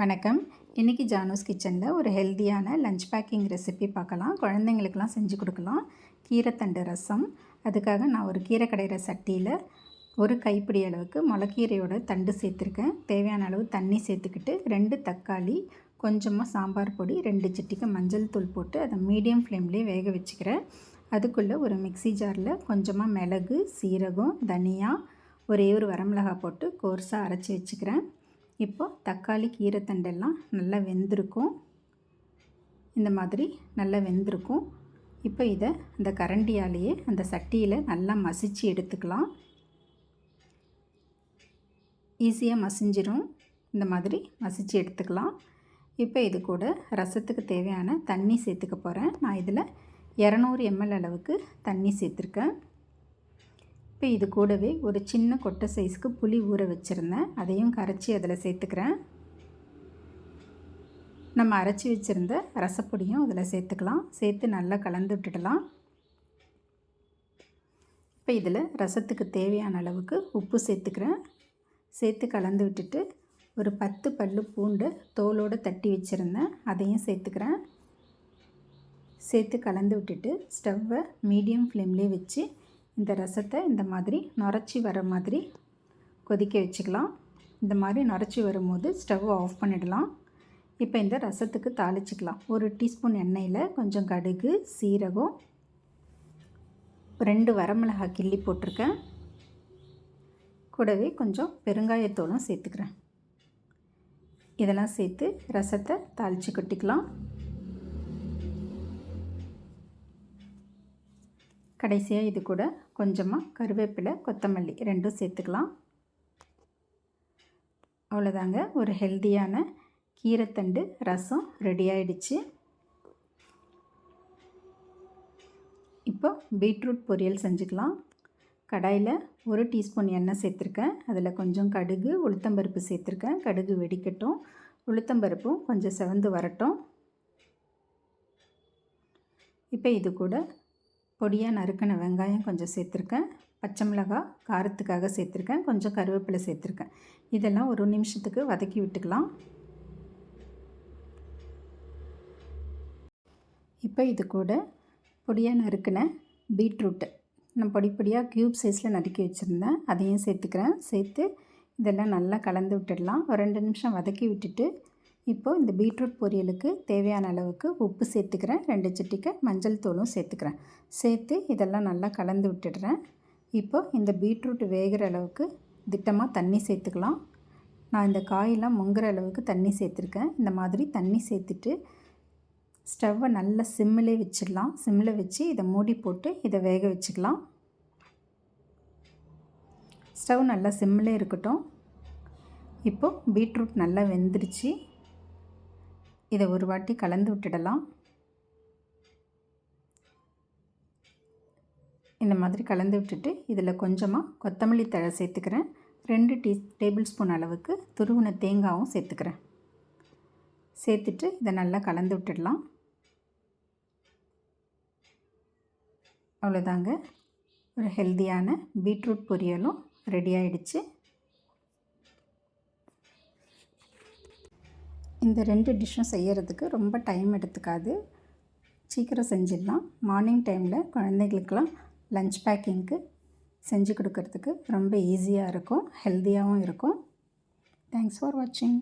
வணக்கம். இன்றைக்கி ஜானோஸ் கிச்சனில் ஒரு ஹெல்த்தியான லஞ்ச் பேக்கிங் ரெசிபி பார்க்கலாம். குழந்தைங்களுக்கெலாம் செஞ்சு கொடுக்கலாம். கீரைத்தண்டு ரசம். அதுக்காக நான் ஒரு கீரை கடையிற சட்டியில் ஒரு கைப்பிடி அளவுக்கு முளக்கீரையோட தண்டு சேர்த்துருக்கேன். தேவையான அளவு தண்ணி சேர்த்துக்கிட்டு ரெண்டு தக்காளி கொஞ்சமாக சாம்பார் பொடி ரெண்டு சிட்டிக்கு மஞ்சள் தூள் போட்டு அதை மீடியம் ஃப்ளேம்லேயே வேக வச்சுக்கிறேன். அதுக்குள்ளே ஒரு மிக்சி ஜாரில் கொஞ்சமாக மிளகு சீரகம் தனியா ஒரே ஒரு வரமிளகா போட்டு கோர்ஸாக அரைச்சி வச்சுக்கிறேன். இப்போது தக்காளி கீரைத்தண்டெல்லாம் நல்லா வெந்திருக்கும். இந்த மாதிரி நல்லா வெந்திருக்கும். இப்போ இதை இந்த கரண்டியாலேயே அந்த சட்டியில் நல்லா மசிச்சு எடுத்துக்கலாம். ஈஸியாக மசிஞ்சிரும். இந்த மாதிரி மசிச்சு எடுத்துக்கலாம். இப்போ இது கூட ரசத்துக்கு தேவையான தண்ணி சேர்த்துக்க போகிறேன் நான் இதில் இரநூறு எம்எல் அளவுக்கு தண்ணி சேர்த்துருக்கேன். இப்போ இது கூடவே ஒரு சின்ன கொட்டை சைஸ்க்கு புளி ஊற வச்சுருந்தேன். அதையும் கரைச்சி அதில் சேர்த்துக்கிறேன். நம்ம அரைச்சி வச்சுருந்த ரசப்பொடியும் அதில் சேர்த்துக்கலாம். சேர்த்து நல்லா கலந்து விட்டுடலாம். இப்போ இதில் ரசத்துக்கு தேவையான அளவுக்கு உப்பு சேர்த்துக்கிறேன். சேர்த்து கலந்து விட்டுட்டு ஒரு பத்து பல்லு பூண்டு தோலோடு தட்டி வச்சுருந்தேன். அதையும் சேர்த்துக்கிறேன். சேர்த்து கலந்து விட்டுட்டு ஸ்டவ்வை மீடியம் ஃப்ளேம்லேயே வச்சு இந்த ரசத்தை இந்த மாதிரி நுரைச்சி வர மாதிரி கொதிக்க வச்சுக்கலாம். இந்த மாதிரி நுரைச்சி வரும்போது ஸ்டவ் ஆஃப் பண்ணிடலாம். இப்போ இந்த ரசத்துக்கு தாளிச்சிக்கலாம். ஒரு டீஸ்பூன் எண்ணெயில் கொஞ்சம் கடுகு சீரகம் ரெண்டு வரமிளகாய் கிள்ளி போட்டிருக்கேன். கூடவே கொஞ்சம் பெருங்காயத்தூளும் சேர்த்துக்கிறேன். இதெல்லாம் சேர்த்து ரசத்தை தாளித்து கொட்டிக்கலாம். கடைசியாக இது கூட கொஞ்சமாக கருவேப்பிலை கொத்தமல்லி ரெண்டும் சேர்த்துக்கலாம். அவ்வளோதாங்க ஒரு ஹெல்த்தியான கீரைத்தண்டு ரசம் ரெடி ஆயிடுச்சு. இப்போ பீட்ரூட் பொரியல் செஞ்சுக்கலாம். கடாயில் ஒரு டீஸ்பூன் எண்ணெய் சேர்த்துருக்கேன். அதில் கொஞ்சம் கடுகு உளுத்தம்பருப்பு சேர்த்துருக்கேன். கடுகு வெடிக்கட்டும். உளுத்தம்பருப்பும் கொஞ்சம் செவந்து வரட்டும். இப்போ இது கூட பொடியாக நறுக்கின வெங்காயம் கொஞ்சம் சேர்த்துருக்கேன். பச்சை மிளகாய் காரத்துக்காக சேர்த்துருக்கேன். கொஞ்சம் கருவேப்பிலை சேர்த்துருக்கேன். இதெல்லாம் ஒரு நிமிஷத்துக்கு வதக்கி விட்டுக்கலாம். இப்போ இது கூட பொடியாக நறுக்கின பீட்ரூட்டு நான் பொடி பொடியாக க்யூப் சைஸில் நறுக்கி வச்சுருந்தேன். அதையும் சேர்த்துக்கிறேன். சேர்த்து இதெல்லாம் நல்லா கலந்து விட்டுடலாம். ஒரு ரெண்டு நிமிஷம் வதக்கி விட்டுட்டு இப்போது இந்த பீட்ரூட் பொரியலுக்கு தேவையான அளவுக்கு உப்பு சேர்த்துக்கிறேன். ரெண்டு சிட்டிக்க மஞ்சள் தூளும் சேர்த்துக்கிறேன். சேர்த்து இதெல்லாம் நல்லா கலந்து விட்டுடுறேன். இப்போது இந்த பீட்ரூட் வேகிற அளவுக்கு திட்டமாக தண்ணி சேர்த்துக்கலாம். நான் இந்த காயெல்லாம் முங்குற அளவுக்கு தண்ணி சேர்த்துருக்கேன். இந்த மாதிரி தண்ணி சேர்த்துட்டு ஸ்டவ்வை நல்லா சிம்மிலே வச்சிடலாம். சிம்மில் வச்சு இதை மூடி போட்டு இதை வேக வச்சுக்கலாம். ஸ்டவ் நல்லா சிம்மிலே இருக்கட்டும். இப்போது பீட்ரூட் நல்லா வெந்துருச்சு. இதை ஒரு வாட்டி கலந்து விட்டுடலாம். இந்த மாதிரி கலந்து விட்டுட்டு இதில் கொஞ்சமாக கொத்தமல்லி தழை சேர்த்துக்கிறேன். ரெண்டு டீ டேபிள் ஸ்பூன் அளவுக்கு துருவின தேங்காயும் சேர்த்துக்கிறேன். சேர்த்துட்டு இதை நல்லா கலந்து விட்டுடலாம். அவ்வளோதாங்க. ஒரு ஹெல்த்தியான பீட்ரூட் பொரியலும் ரெடி ஆகிடுச்சு இந்த ரெண்டு டிஷ்ஷும் செய்கிறதுக்கு ரொம்ப டைம் எடுத்துக்காது. சீக்கிரம் செஞ்சிடலாம். மார்னிங் டைமில் குழந்தைகளுக்கெல்லாம் லஞ்ச் பேக்கிங்க்கு செஞ்சு கொடுக்கறதுக்கு ரொம்ப ஈஸியாக இருக்கும் ஹெல்த்தியாகவும் இருக்கும். தேங்க்ஸ் ஃபார் வாட்சிங்